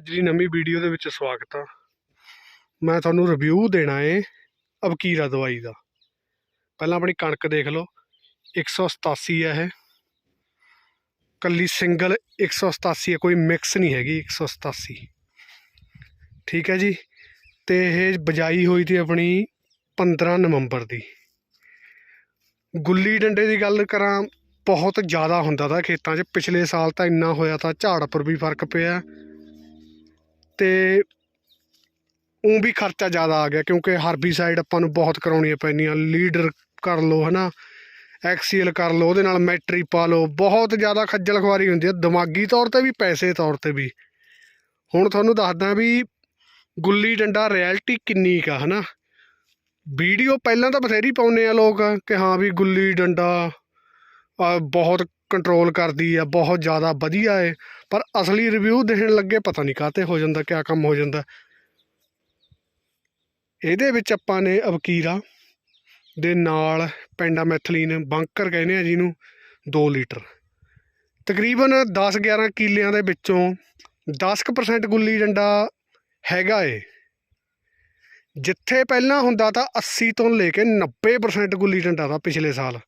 ਅੱਜ ਦੀ ਨਵੀਂ ਵੀਡੀਓ ਦੇ ਵਿੱਚ ਸਵਾਗਤ ਆ। ਮੈਂ ਤੁਹਾਨੂੰ ਰਿਵਿਊ ਦੇਣਾ ਏ ਅਬਕੀਰਾ ਦਵਾਈ ਦਾ। ਪਹਿਲਾਂ ਆਪਣੀ ਕਣਕ ਦੇਖ ਲਓ 187 ਹੈ ਇਹ। ਕੱਲੀ ਸਿੰਗਲ 187 ਹੈ ਕੋਈ ਮਿਕਸ ਨਹੀਂ ਹੈਗੀ 187 ਠੀਕ ਹੈ ਜੀ, ਤੇ ਇਹ ਬਜਾਈ ਹੋਈ ਸੀ ਆਪਣੀ 15 ਨਵੰਬਰ ਦੀ। ਗੁੱਲੀ ਡੰਡੇ ਦੀ ਗੱਲ ਕਰਾਂ, ਬਹੁਤ ਜ਼ਿਆਦਾ ਹੁੰਦਾ ਤਾਂ ਖੇਤਾਂ 'ਚ, ਪਿਛਲੇ ਸਾਲ ਤਾਂ ਇੰਨਾ ਹੋਇਆ ਤਾਂ ਝਾੜ ਪਰ ਵੀ ਫ਼ਰਕ ਪਿਆ। ਤੇ ਉਹ ਵੀ ਖਰਚਾ ਜ਼ਿਆਦਾ ਆ ਗਿਆ ਕਿਉਂਕਿ ਹਰਬੀਸਾਈਡ ਆਪਾਂ ਨੂੰ ਬਹੁਤ ਕਰਾਉਣੀਆਂ ਪੈਂਦੀਆਂ। ਲੀਡਰ ਕਰ ਲਓ, ਹਨਾ? ਐਕਸੀਅਲ ਕਰ ਲਓ, ਉਹਦੇ ਨਾਲ ਮੈਟਰੀ ਪਾ ਲਓ। ਬਹੁਤ ਜ਼ਿਆਦਾ ਖੱਜਲ ਖੁਆਰੀ ਹੁੰਦੀ ਹੈ ਦਿਮਾਗੀ ਤੌਰ ਤੇ ਵੀ, ਪੈਸੇ ਤੌਰ ਤੇ ਵੀ। ਹੁਣ ਤੁਹਾਨੂੰ ਦੱਸਦਾ ਵੀ ਗੁੱਲੀ ਡੰਡਾ ਰਿਐਲਿਟੀ ਕਿੰਨੀ ਕਾ ਹਨਾ? ਵੀਡੀਓ ਪਹਿਲਾਂ ਤਾਂ ਬਥੇਰੀ ਪਾਉਂਦੇ ਆ ਲੋਕ ਕਿ ਹਾਂ ਵੀ ਗੁੱਲੀ ਡੰਡਾ ਬਹੁਤ ਕੰਟਰੋਲ ਕਰਦੀ ਆ, ਬਹੁਤ ਜ਼ਿਆਦਾ ਵਧੀਆ ਹੈ ਪਰ ਅਸਲੀ ਰਿਵਿਊ ਦੇਣ ਲੱਗੇ ਪਤਾ ਨਹੀਂ ਕਾਤੇ ਹੋ ਜਾਂਦਾ, ਕਿਆ ਕੰਮ ਹੋ ਜਾਂਦਾ। ਇਹਦੇ ਵਿੱਚ ਆਪਾਂ ਨੇ ਅਬਕੀਰਾ ਦੇ ਨਾਲ ਪੈਂਡਾਮੈਥਲੀਨ ਬੰਕਰ ਕਹਿੰਦੇ ਆ ਜਿਹਨੂੰ 2 ਲੀਟਰ। ਤਕਰੀਬਨ 10-11 ਕਿੱਲਿਆਂ ਦੇ ਵਿੱਚੋਂ 10% ਗੁੱਲੀ ਡੰਡਾ ਹੈਗਾ ਏ। ਜਿੱਥੇ ਪਹਿਲਾਂ ਹੁੰਦਾ ਤਾਂ 80 ਤੋਂ ਲੈ ਕੇ 90% ਗੁੱਲੀ ਡੰਡਾ ਦਾ ਪਿਛਲੇ ਸਾਲ।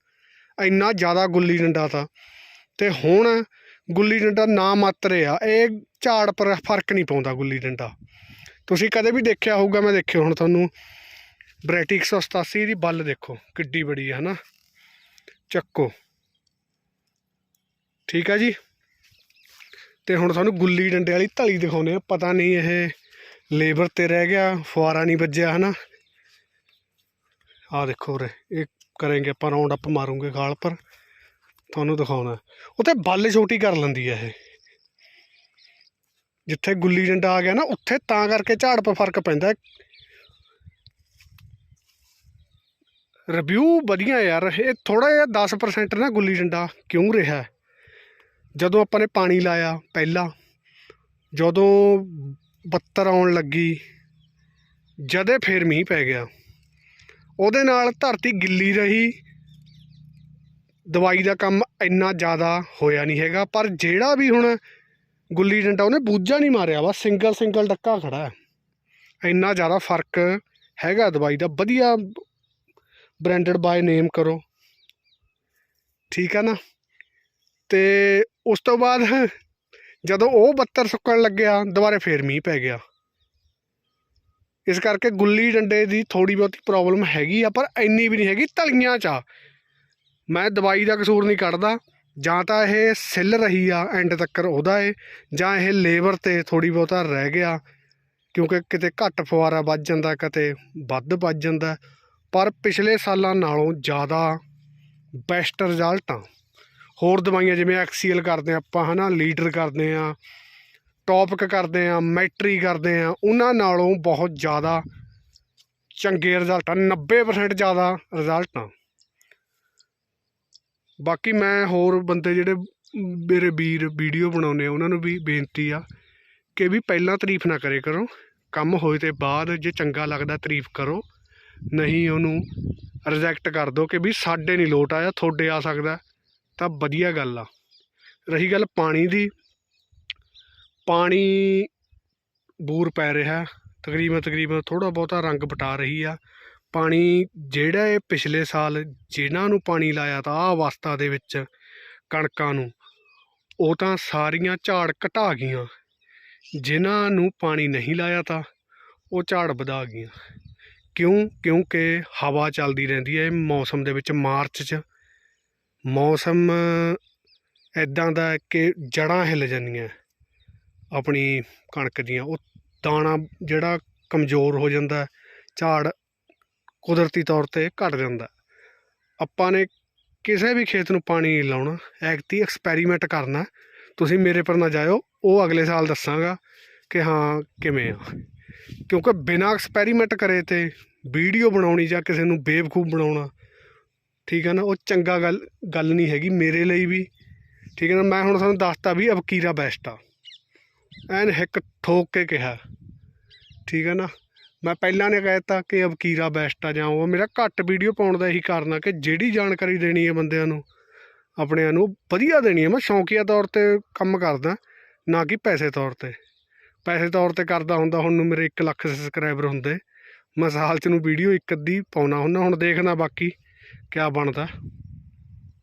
ਇੰਨਾ ਜ਼ਿਆਦਾ ਗੁੱਲੀ ਡੰਡਾ ਤਾਂ। ਤੇ ਹੁਣ ਗੁੱਲੀ ਡੰਡਾ ਨਾ ਮਾਤਰ ਆ, ਇਹ ਝਾੜ ਪਰ ਫ਼ਰਕ ਨਹੀਂ ਪਾਉਂਦਾ ਗੁੱਲੀ ਡੰਡਾ। ਤੁਸੀਂ ਕਦੇ ਵੀ ਦੇਖਿਆ ਹੋਊਗਾ, ਮੈਂ ਦੇਖਿਓ ਹੁਣ ਤੁਹਾਨੂੰ ਵੈਰਾਈਟੀ 187 ਦੀ ਬੱਲ ਦੇਖੋ, ਕਿੱਡੀ ਬੜੀ ਹੈ ਹਨਾ? ਚੱਕੋ। ਠੀਕ ਆ ਜੀ? ਤੇ ਹੁਣ ਤੁਹਾਨੂੰ ਗੁੱਲੀ ਡੰਡੇ ਵਾਲੀ ਧਲੀ ਦਿਖਾਉਂਦੇ ਆ, ਪਤਾ ਨਹੀਂ ਇਹ ਲੇਬਰ ਤੇ ਰਹਿ ਗਿਆ, ਫੁਆਰਾ ਨਹੀਂ ਵੱਜਿਆ, ਹਨਾ? ਆ ਦੇਖੋ ਉਰੇ ਇਹ ਕਰਾਂਗੇ, ਆਪਾਂ ਰਾਉਂਡ ਅਪ ਮਾਰੂਗੇ ਗਾਲ ਪਰ। ਤੁਹਾਨੂੰ ਦਿਖਾਉਣਾ। ਉੱਥੇ ਬੱਲ ਛੋਟੀ ਕਰ ਲੈਂਦੀ ਹੈ ਇਹ। ਜਿੱਥੇ ਗੁੱਲੀ ਡੰਡਾ ਆ ਗਿਆ ਨਾ, ਉੱਥੇ ਤਾਂ ਕਰਕੇ ਝਾੜ ਪਰ ਫ਼ਰਕ ਪੈਂਦਾ। ਰਿਵਿਊ ਵਧੀਆ ਯਾਰ, ਇਹ ਥੋੜਾ ਜਿਹਾ 10% ਨਾ ਗੁੱਲੀ ਡੰਡਾ ਕਿਉਂ ਰਿਹਾ? ਜਦੋਂ ਆਪਾਂ ਨੇ ਪਾਣੀ ਲਾਇਆ ਪਹਿਲਾਂ, ਜਦੋਂ ਬੱਤਰ ਆਉਣ ਲੱਗੀ, ਜਦੇ ਫੇਰ ਮੀਂਹ ਪੈ ਗਿਆ। ਉਹਦੇ ਨਾਲ ਧਰਤੀ ਗਿੱਲੀ ਰਹੀ। ਦਵਾਈ ਦਾ ਕੰਮ ਇੰਨਾ ਜ਼ਿਆਦਾ ਹੋਇਆ ਨਹੀਂ ਹੈਗਾ, ਪਰ ਜਿਹੜਾ ਵੀ ਹੁਣ ਗੁੱਲੀ ਡੰਡਾ ਉਹਨੇ ਬੂਝਾ ਨਹੀਂ ਮਾਰਿਆ ਵਾ, ਸਿੰਗਲ ਸਿੰਗਲ ਡੱਕਾ ਖੜਾ ਹੈ। ਇੰਨਾ ਜ਼ਿਆਦਾ ਫ਼ਰਕ ਹੈਗਾ ਦਵਾਈ ਦਾ, ਵਧੀਆ ਬ੍ਰਾਂਡਡ ਬਾਏ ਨੇਮ ਕਰੋ। ਠੀਕ ਹੈ ਨਾ? ਤੇ ਉਸ ਤੋਂ ਬਾਅਦ ਜਦੋਂ ਉਹ ਬੱਤਰ ਸੁੱਕਣ ਲੱਗਿਆ, ਦੁਬਾਰੇ ਫੇਰ ਮੀਂਹ ਪੈ ਗਿਆ। ਇਸ ਕਰਕੇ ਗੁੱਲੀ ਡੰਡੇ ਦੀ ਥੋੜੀ ਬਹੁਤੀ ਪ੍ਰੋਬਲਮ ਹੈਗੀ ਆ, ਪਰ ਇੰਨੀ ਵੀ ਨਹੀਂ ਹੈਗੀ ਤਲੀਆਂ 'ਚ। ਆ ਮੈਂ ਦਵਾਈ ਦਾ ਕਸੂਰ ਨਹੀਂ ਕੱਢਦਾ। ਜਾਂ ਤਾਂ ਇਹ ਸਿੱਲ ਰਹੀ ਆ ਐਂਡ ਤੱਕ ਉਹਦਾ ਏ, ਜਾਂ ਇਹ ਲੇਬਰ ਤੇ ਥੋੜੀ ਬਹੁਤਾ ਰਹਿ ਗਿਆ, ਕਿਉਂਕਿ ਕਿਤੇ ਘੱਟ ਫੁਆਰਾ ਵੱਜ ਜਾਂਦਾ, ਕਿਤੇ ਵੱਧ ਵੱਜ ਜਾਂਦਾ। ਪਰ ਪਿਛਲੇ ਸਾਲਾਂ ਨਾਲੋਂ ਜ਼ਿਆਦਾ ਬੈਸਟ ਰਿਜ਼ਲਟ ਆ। ਹੋਰ ਦਵਾਈਆਂ ਜਿਵੇਂ ਐਕਸੀਐਲ ਕਰਦੇ ਆ ਆਪਾਂ, ਹਨਾ, ਲੀਡਰ ਕਰਦੇ ਆ ਟੌਪਿਕ ਕਰਦੇ ਆ ਮੈਟਰੀ ਕਰਦੇ ਆ ਉਹਨਾਂ ਨਾਲੋਂ ਬਹੁਤ ਜ਼ਿਆਦਾ ਚੰਗੇ ਰਿਜ਼ਲਟ ਆ 90% ਜ਼ਿਆਦਾ ਰਿਜ਼ਲਟ ਆ। ਬਾਕੀ ਮੈਂ ਹੋਰ ਬੰਦੇ ਜਿਹੜੇ ਮੇਰੇ ਵੀਰ ਵੀਡੀਓ ਬਣਾਉਂਦੇ ਆ, ਉਹਨਾਂ ਨੂੰ ਵੀ ਬੇਨਤੀ ਆ ਕਿ ਵੀ ਪਹਿਲਾਂ ਤਾਰੀਫ ਨਾ ਕਰੇ ਕਰੋ, ਕੰਮ ਹੋਏ ਤੇ ਬਾਅਦ ਜੇ ਚੰਗਾ ਲੱਗਦਾ ਤਾਰੀਫ ਕਰੋ, ਨਹੀਂ ਉਹਨੂੰ ਰਿਜੈਕਟ ਕਰ ਦਿਓ ਕਿ ਵੀ ਸਾਡੇ ਨਹੀਂ ਲੋਟ ਆਇਆ, ਤੁਹਾਡੇ ਆ ਸਕਦਾ, ਤਾਂ ਵਧੀਆ ਗੱਲ ਆ। ਰਹੀ ਗੱਲ ਪਾਣੀ ਦੀ ਪਾਣੀ ਬੂਰ ਪੈ ਰਿਹਾ। ਤਕਰੀਬਨ ਤਕਰੀਬਨ ਥੋੜ੍ਹਾ ਬਹੁਤਾ ਰੰਗ ਪਟਾ ਰਹੀ ਆ। ਪਾਣੀ ਜਿਹੜਾ ਇਹ ਪਿਛਲੇ ਸਾਲ ਜਿਨ੍ਹਾਂ ਨੂੰ ਪਾਣੀ ਲਾਇਆ ਤਾਂ ਆ ਅਵਸਥਾ ਦੇ ਵਿੱਚ ਕਣਕਾਂ ਨੂੰ, ਉਹ ਤਾਂ ਸਾਰੀਆਂ ਝਾੜ ਘਟਾ ਗਈਆਂ। ਜਿਨ੍ਹਾਂ ਨੂੰ ਪਾਣੀ ਨਹੀਂ ਲਾਇਆ ਤਾਂ ਉਹ ਝਾੜ ਵਧਾ ਗਈਆਂ। ਕਿਉਂ? ਕਿਉਂਕਿ ਹਵਾ ਚੱਲਦੀ ਰਹਿੰਦੀ ਹੈ ਮੌਸਮ ਦੇ ਵਿੱਚ, ਮਾਰਚ 'ਚ। ਮੌਸਮ ਐਦਾਂ ਦਾ ਕਿ ਜੜਾਂ ਹਿੱਲ ਜਾਂਦੀਆਂ। ਆਪਣੀ ਕਣਕ ਦੀਆਂ, ਉਹ ਦਾਣਾ ਜਿਹੜਾ ਕਮਜ਼ੋਰ ਹੋ ਜਾਂਦਾ ਝਾੜ ਕੁਦਰਤੀ ਤੌਰ ਤੇ ਘਟ ਜਾਂਦਾ ਆਪਾਂ ਨੇ ਕਿਸੇ ਵੀ ਖੇਤ ਨੂੰ ਪਾਣੀ ਨਹੀਂ ਲਾਉਣਾ ਐਕਤੀ ਐਕਸਪੈਰੀਮੈਂਟ ਕਰਨਾ ਤੁਸੀਂ ਮੇਰੇ ਪਰ ਨਾ ਜਾਇਓ, ਉਹ ਅਗਲੇ ਸਾਲ ਦੱਸਾਂਗਾ ਕਿ ਹਾਂ, ਕਿਵੇਂ ਆ। ਕਿਉਂਕਿ ਬਿਨਾਂ ਐਕਸਪੈਰੀਮੈਂਟ ਕਰੇ ਤੇ ਵੀਡੀਓ ਬਣਾਉਣੀ ਜਾਂ ਕਿਸੇ ਨੂੰ ਬੇਵਕੂਫ ਬਣਾਉਣਾ, ਠੀਕ ਹੈ ਨਾ, ਉਹ ਚੰਗਾ ਗੱਲ ਗੱਲ ਨਹੀਂ ਹੈਗੀ ਮੇਰੇ ਲਈ ਵੀ। ਠੀਕ ਹੈ ਨਾ, ਮੈਂ ਹੁਣ ਤੁਹਾਨੂੰ ਦੱਸਤਾ ਵੀ ਅਬਕੀਰਾ ਬੈਸਟ ਆ। ਐਨ ਹਿੱਕ ਠੋਕ ਕੇ ਕਿਹਾ। ਠੀਕ ਹੈ ਨਾ? ਮੈਂ ਪਹਿਲਾਂ ਨੇ ਕਹਿਤਾ ਕਿ ਅਬਕੀਰਾ ਬੈਸਟ ਆ ਜਾਂ ਉਹ ਮੇਰਾ ਘੱਟ ਵੀਡੀਓ ਪਾਉਣ ਦਾ ਇਹੀ ਕਾਰਨ ਆ ਕਿ ਜਿਹੜੀ ਜਾਣਕਾਰੀ ਦੇਣੀ ਹੈ ਬੰਦਿਆਂ ਨੂੰ, ਆਪਣਿਆਂ ਨੂੰ ਵਧੀਆ ਦੇਣੀ ਹੈ ਮੈਂ ਸ਼ੌਂਕੀਆ ਤੌਰ ਤੇ ਕੰਮ ਕਰਦਾ, ਨਾ ਕਿ ਪੈਸੇ ਤੌਰ ਤੇ। ਪੈਸੇ ਤੌਰ ਤੇ ਕਰਦਾ ਹੁੰਦਾ, ਹੁਣ ਨੂੰ ਮੇਰੇ 1 ਲੱਖ ਸਬਸਕ੍ਰਾਈਬਰ ਹੁੰਦੇ। ਮੈਂ ਸਾਲ ਚ ਨੂੰ ਵੀਡੀਓ ਇੱਕ ਅੱਧੀ ਪਾਉਣਾ ਹੁੰਦਾ, ਹੁਣ ਦੇਖਦਾ ਬਾਕੀ ਕਿਆ ਬਣਦਾ।